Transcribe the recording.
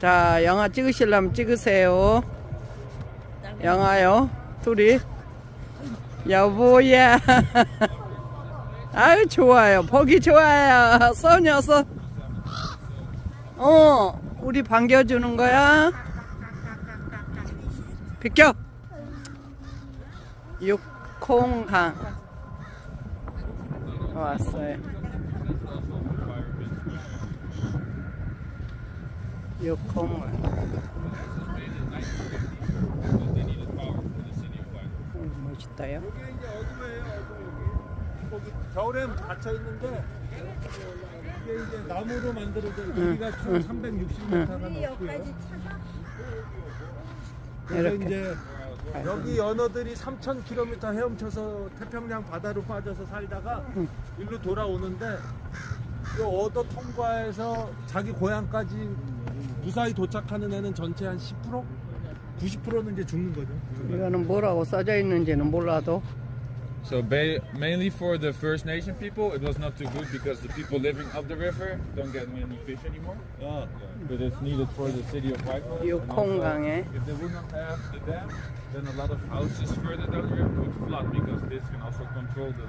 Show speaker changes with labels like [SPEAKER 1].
[SPEAKER 1] 자, 영화 찍으시려면 찍으세요. 영화요. 둘이. 여보야. 아유, 좋아요. 보기 좋아요. 소녀, 소. 어, 우리 반겨주는 거야? 비켜! 육콩항. 왔어요. 육콩항. 음, 멋있다요.
[SPEAKER 2] 이게 이제 어둠이에요, 어둠. 거기 겨울엔 닫혀 있는데 이게 이제 나무로 만들어진 길이가 총 360m가 넘고요. 그래서
[SPEAKER 1] 이렇게.
[SPEAKER 2] 이제 여기 연어들이 3,000km 헤엄쳐서 태평양 바다로 빠져서 살다가 일로 돌아오는데 이 어도 통과해서 자기 고향까지 무사히 도착하는 애는 전체 한 10%? 90%는 이제 죽는 거죠.
[SPEAKER 1] 이거는 뭐라고 써져 있는지는 몰라도
[SPEAKER 3] So ba- mainly for the First Nation people, it was not too good because the people living up the river don't get many fish anymore.
[SPEAKER 2] 어.
[SPEAKER 3] But it's needed for the city of Whitehall. And also,
[SPEAKER 1] 육콩강에
[SPEAKER 3] If they would not have the dam, then a lot of houses further down the river would flood because this can also control the